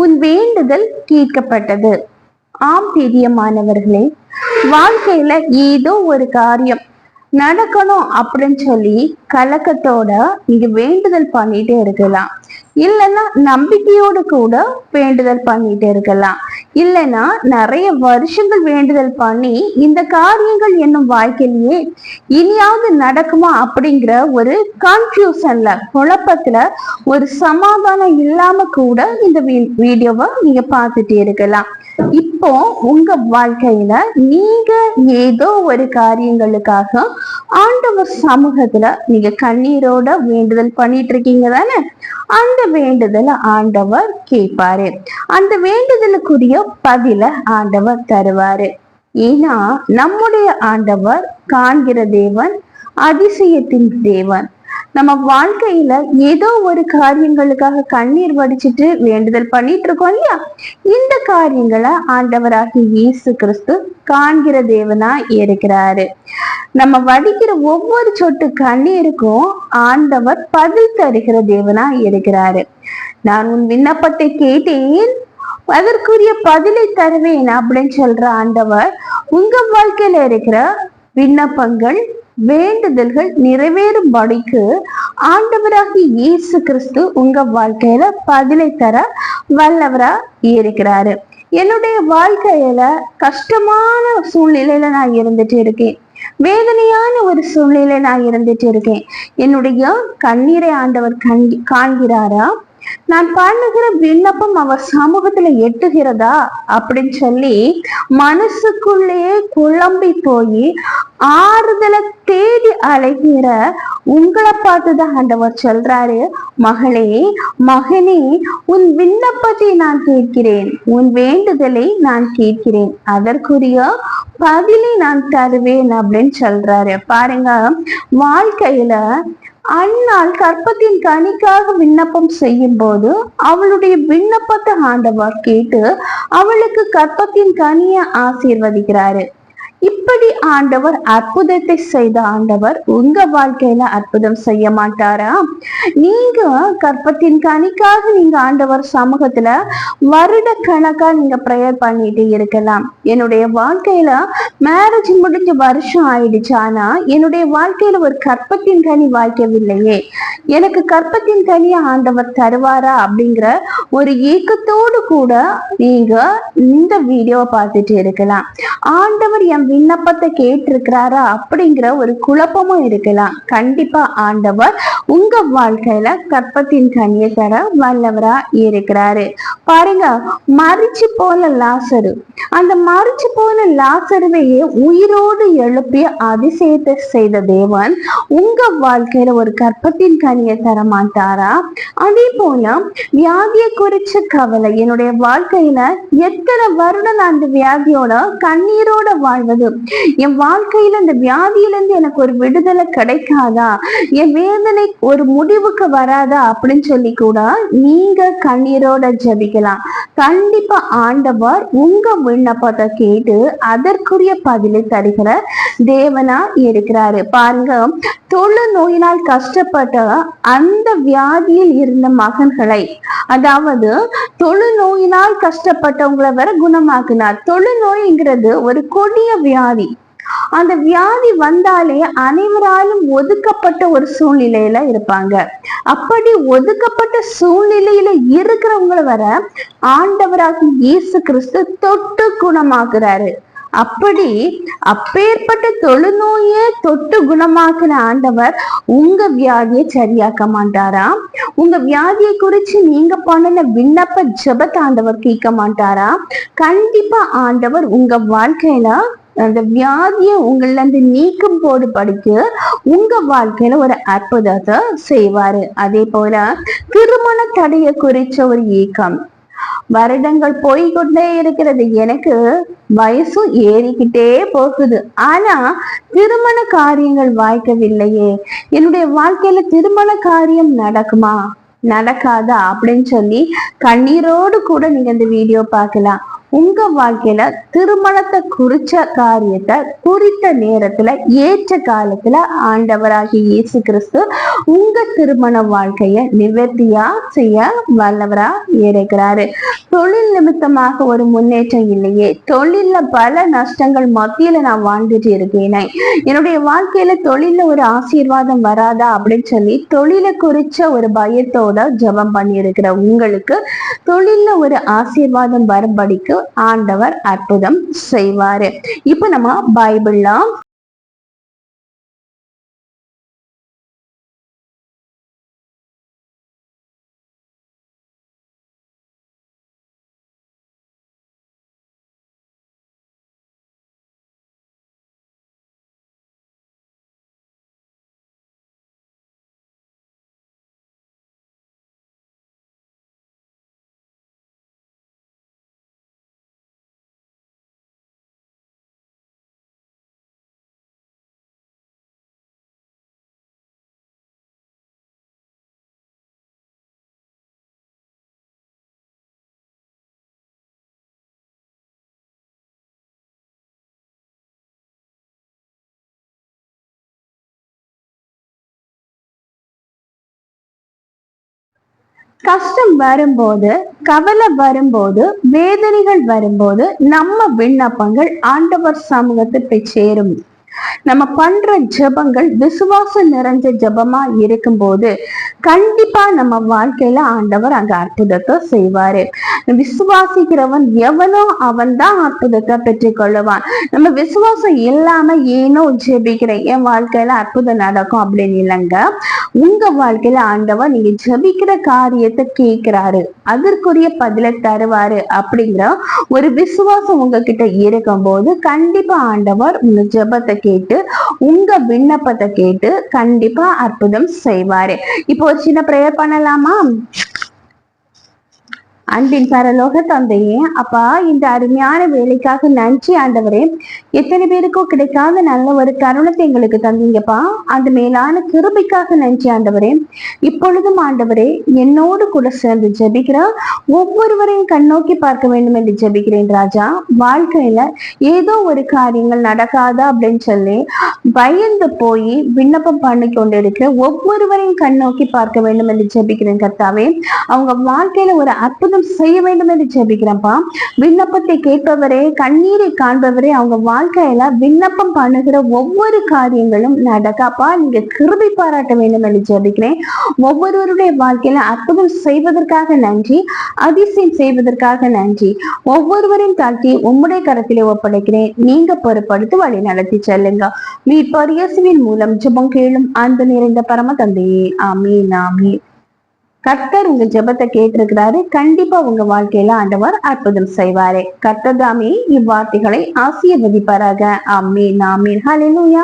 உன் வேண்டுதல் கேட்கப்பட்டது ஆம் பிரியமானவர்களே வாழ்க்கையில ஏதோ ஒரு காரியம் நடக்கணும் அப்படின்னு சொல்லி கலக்கத்தோட நீங்க வேண்டுதல் பண்ணிட்டே இருக்கலாம். இல்லைன்னா நம்பிக்கையோடு கூட வேண்டுதல் பண்ணிட்டு இருக்கலாம். இல்லைன்னா நிறைய வருஷங்கள் வேண்டுதல் பண்ணி இந்த காரியங்கள் என்னும் வாழ்க்கையிலேயே இனியாவது நடக்குமா அப்படிங்கிற ஒரு கன்ஃபியூஷன்ல குழப்பத்துல ஒரு சமாதானம் இல்லாம கூட இந்த வீடியோவை நீங்க பார்த்துட்டே இருக்கலாம். இப்போ உங்க வாழ்க்கையில நீங்க ஏதோ ஒரு காரியங்களுக்காக ஆண்டவர் சமூகத்துல நீங்க கண்ணீரோட வேண்டுதல் பண்ணிட்டு இருக்கீங்க தானே அந்த வேண்டுதலை ஆண்டவர் கேட்பாரு. அந்த வேண்டுதலுக்குரிய பதில ஆண்டவர் தருவாரு. ஏன்னா நம்முடைய ஆண்டவர் காண்கிற தேவன் அதிசயத்தின் தேவன். நம்ம வாழ்க்கையில ஏதோ ஒரு காரியங்களுக்காக கண்ணீர் வடிச்சிட்டு வேண்டுதல் பண்ணிட்டு இருக்கோம் இல்லையா? இந்த காரியங்களை ஆண்டவராகி இயேசு கிறிஸ்து காண்கிற தேவனா இருக்கிறாரு. நம்ம வடிக்கிற ஒவ்வொரு சொட்டு கண்ணீருக்கும் ஆண்டவர் பதில் தருகிற தேவனா இருக்கிறாரு. நான் உன் விண்ணப்பத்தை கேட்டேன். அதற்குரிய பதிலை தருவேன் அப்படின்னு சொல்ற ஆண்டவர் உங்க வாழ்க்கையில இருக்கிற விண்ணப்பங்கள் வேண்டுதல்கள் நிறைவேறும்படிக்கு ஆண்டவராகி இயேசு கிறிஸ்து உங்க வாழ்க்கையில பதிலை தர வல்லவரா இருக்கிறாரு. என்னுடைய வாழ்க்கையில கஷ்டமான சூழ்நிலையில நான் இருந்துட்டு இருக்கேன். வேதனையான ஒரு சூழ்நிலை நான் இருந்துட்டு இருக்கேன். என்னுடைய கண்ணீரை ஆண்டவர் காண்கிறாரா? நான் பண்ணுகிற விண்ணப்பம் அவர் சமூகத்துல எட்டுகிறதா? அப்படின்னு சொல்லி மனசுக்குள்ளேயே குழம்பி போய் ஆறுதலை தேடி அழைகிற உங்களை பார்த்துதான் ஆண்டவர் சொல்றாரு. மகளே மகனே உன் விண்ணப்பத்தை நான் கேட்கிறேன். உன் வேண்டுதலை நான் கேட்கிறேன். அதற்குரிய பதிலை நான் தருவேன் அப்படின்னு சொல்றாரு. பாருங்க வாழ்க்கையில அண்ணாள் கற்பத்தின் கனிக்காக விண்ணப்பம் செய்யும் போது அவளுடைய விண்ணப்பத்தை ஆண்டவர் கேட்டு அவளுக்கு கற்பத்தின் கனியை ஆசீர்வதிக்கிறாரு. இப்படி ஆண்டவர் அற்புதத்தை செய்த ஆண்டவர் உங்க வாழ்க்கையில அற்புதம் செய்ய மாட்டாரா? நீங்க கற்பத்தின் கனிக்காக நீங்க ஆண்டவர் சமூகத்துல வருட கணக்கா நீங்க ப்ரேயர் பண்ணிட்டு இருக்கலாம். என்னுடைய வாழ்க்கையில மேரேஜ் முடிஞ்ச வருஷம் ஆயிடுச்சு. ஆனா என்னுடைய வாழ்க்கையில ஒரு கற்பத்தின் கனி வாய்க்கவில்லையே. எனக்கு கற்பத்தின் கனியை ஆண்டவர் தருவாரா அப்படிங்கிற ஒரு ஏக்கத்தோடு கூட நீங்க இந்த வீடியோவை பார்த்துட்டு இருக்கலாம். ஆண்டவர் என் விண்ணப்பத்தை கேட்டிருக்கிறாரா அப்படிங்கிற ஒரு குழப்பமும் இருக்கலாம். கண்டிப்பா ஆண்டவர் உங்க வாழ்க்கையில கற்பத்தின் கனியை தர வல்லவரா இருக்கிறாரு. பாருங்க மறிச்சு போல லாசரு அந்த மறிச்சு போல லாசருவையே உயிரோடு எழுப்பி அதிசயத்தை செய்த தேவன் உங்க வாழ்க்கையில ஒரு கற்பத்தின் கனியை தர மாட்டாரா? அதே போல வியாதியை குறிச்ச கவலை என்னுடைய வாழ்க்கையில எத்தனை வருடம் அந்த வியாதியோட கண்ணீரோட வாழ்வது? என் வாழ்க்கையில அந்த வியாதியிலிருந்து எனக்கு ஒரு விடுதலை கிடைக்காதா? என் வேதனை ஒரு முடிவுக்கு வராதா? அப்படின்னு சொல்லி கூட நீங்க கண்ணீரோட ஜபிக்கலாம். கண்டிப்பா ஆண்டவர் உங்க விண்ணப்பத்தை கேட்டு அதற்குரிய பதிலை தருகிற தேவனா இருக்கிறாரு. பாருங்க தொழு நோயினால் கஷ்டப்பட்ட அந்த வியாதியில் இருந்த மகன்களை அதாவது தொழு நோயினால் கஷ்டப்பட்டவங்களை வர குணமாக்குனார். தொழு நோய்ங்கிறது ஒரு கொடிய வியாதி. அந்த வியாதி வந்தாலே அனைவராலும் ஒதுக்கப்பட்ட ஒரு சூழ்நிலையில இருப்பாங்க. அப்படி ஒதுக்கப்பட்ட சூழ்நிலையில இருக்கிறவங்கள வர ஆண்டவராக இயேசு கிறிஸ்து தொட்டு குணமாக்குறாரு. அப்படி அப்பேற்பட்ட தொழுநோயே தொட்டு குணமாக்குற ஆண்டவர் உங்க வியாதியை சரியாக்க மாட்டாரா? உங்க வியாதியை குறிச்சு நீங்க பண்ணின விண்ணப்ப ஜபத்தை ஆண்டவர் கேட்க மாட்டாரா? கண்டிப்பா ஆண்டவர் உங்க வாழ்க்கையில அந்த வியாதியை உங்கள இருந்து நீக்கும் போது படிக்க உங்க வாழ்க்கையில ஒரு அற்புதத்தை செய்வாரு. அதே போல திருமண தடைய குறிச்ச ஒரு ஏக்கம். வருடங்கள் போய்கொண்டே இருக்கிறது. எனக்கு வயசும் ஏறிக்கிட்டே போகுது. ஆனா திருமண காரியங்கள் வாய்க்கவில்லையே. என்னுடைய வாழ்க்கையில திருமண காரியம் நடக்குமா? நடக்காதா? அப்படின்னு சொல்லி கண்ணீரோடு கூட நீங்க இந்த வீடியோ பார்க்கலாம். உங்க வாழ்க்கையில திருமணத்தை குறிச்ச காரியத்தை குறித்த நேரத்துல ஏற்ற காலத்துல ஆண்டவராகிய இயேசு கிறிஸ்து உங்க திருமண வாழ்க்கைய நிவர்த்தியா செய்ய வல்லவரா இருக்கிறாரு. தொழில் நிமித்தமாக ஒரு முன்னேற்றம் இல்லையே. தொழில்ல பல நஷ்டங்கள் மத்தியில நான் வாழ்ந்துட்டு இருக்கேனே. என்னுடைய வாழ்க்கையில தொழில ஒரு ஆசீர்வாதம் வராதா அப்படின்னு சொல்லி தொழிலை குறிச்ச ஒரு பயத்தோட ஜபம் பண்ணி இருக்கிற உங்களுக்கு தொழில ஒரு ஆசீர்வாதம் வரும்படிக்கு ஆண்டவர் அற்புதம் செய்வாரு. இப்ப நம்ம பைபிள்லாம் கஷ்டம் வரும்போது கவலை வரும்போது வேதனைகள் வரும்போது நம்ம விண்ணப்பங்கள் ஆண்டவர் சமூகத்தை போய் சேரும். நம்ம பண்ற ஜபங்கள் விசுவாசம் நிறைஞ்ச ஜபமா இருக்கும்போது கண்டிப்பா நம்ம வாழ்க்கையில ஆண்டவர் அங்க அற்புதத்தை செய்வாரு. விசுவாசிக்கிறவன் எவனோ அவன் தான் அற்புதத்தை பெற்றுக்கொள்ளுவான். நம்ம விசுவாசம் இல்லாம ஏனோ ஜெபிக்கிற என் வாழ்க்கையில அற்புதம் நடக்கும் அப்படின்னு இல்லைங்க. உங்க வாழ்க்கையில ஆண்டவர் நீங்க ஜபிக்கிற காரியத்தை கேட்கிறாரு. அதற்குரிய பதில தருவாரு அப்படிங்கிற ஒரு விசுவாசம் உங்ககிட்ட இருக்கும் போது கண்டிப்பா ஆண்டவர் உங்க ஜபத்தை கேட்டு உங்க விண்ணப்பத்தை கேட்டு கண்டிப்பா அற்புதம் செய்வாரு. இப்போ ஒரு சின்ன ப்ரேயர் பண்ணலாமா? அன்பின் பரலோக தந்தையே அப்பா இந்த அருமையான வேலைக்காக நன்றி ஆண்டவரே. எத்தனை பேருக்கும் கிடைக்காத நல்ல ஒரு தருணத்தை எங்களுக்கு தந்தீங்கப்பா. அந்த மேலான கிருபிக்காக நன்றி ஆண்டவரே. இப்பொழுதும் ஆண்டவரே என்னோடு கூட சேர்ந்து ஜபிக்கிற ஒவ்வொருவரையும் கண்ணோக்கி பார்க்க வேண்டும் என்று ஜபிக்கிறேன் ராஜா. வாழ்க்கையில ஏதோ ஒரு காரியங்கள் நடக்காதா அப்படின்னு சொல்லி பயந்து போய் விண்ணப்பம் பண்ணி கொண்டிருக்கிற ஒவ்வொருவரையும் கண்ணோக்கி பார்க்க வேண்டும் என்று ஜபிக்கிறேன் கர்த்தாவே. அவங்க வாழ்க்கையில ஒரு அற்புதம் அற்புதம் செய்ய வேண்டும் என்று ஜெபிக்கிறப்பா விண்ணப்பத்தை கேட்பவரே கண்ணீரை காண்பவரே அவங்க வாழ்க்கையில விண்ணப்பம் பண்ணுகிற ஒவ்வொரு காரியங்களும் நடக்காப்பா? நீங்க கிருபி பாராட்ட வேண்டும் என்று ஜெபிக்கிறேன். ஒவ்வொருவருடைய வாழ்க்கையில அற்புதம் செய்வதற்காக நன்றி அதிசயம் செய்வதற்காக நன்றி. ஒவ்வொருவரின் தாழ்த்தி உம்முடைய கரத்திலே ஒப்படைக்கிறேன். நீங்க பொறுப்படுத்தி வழி நடத்தி செல்லுங்க. மீட்பார் இயேசுவின் மூலம் ஜபம் கேளும் அன்பு நிறைந்த பரம தந்தையே. ஆமீன் ஆமீன். கர்த்தர் உங்க ஜெபத்தை கேட்டிருக்கிறாரு. கண்டிப்பா உங்க வாழ்க்கையில ஆண்டவர் அற்புதம் செய்வாரு. கர்த்தர் தாமே இவ்வார்த்தைகளை ஆசீர்வதிப்பாராக. அம்மே ஆமீன். ஹalleluya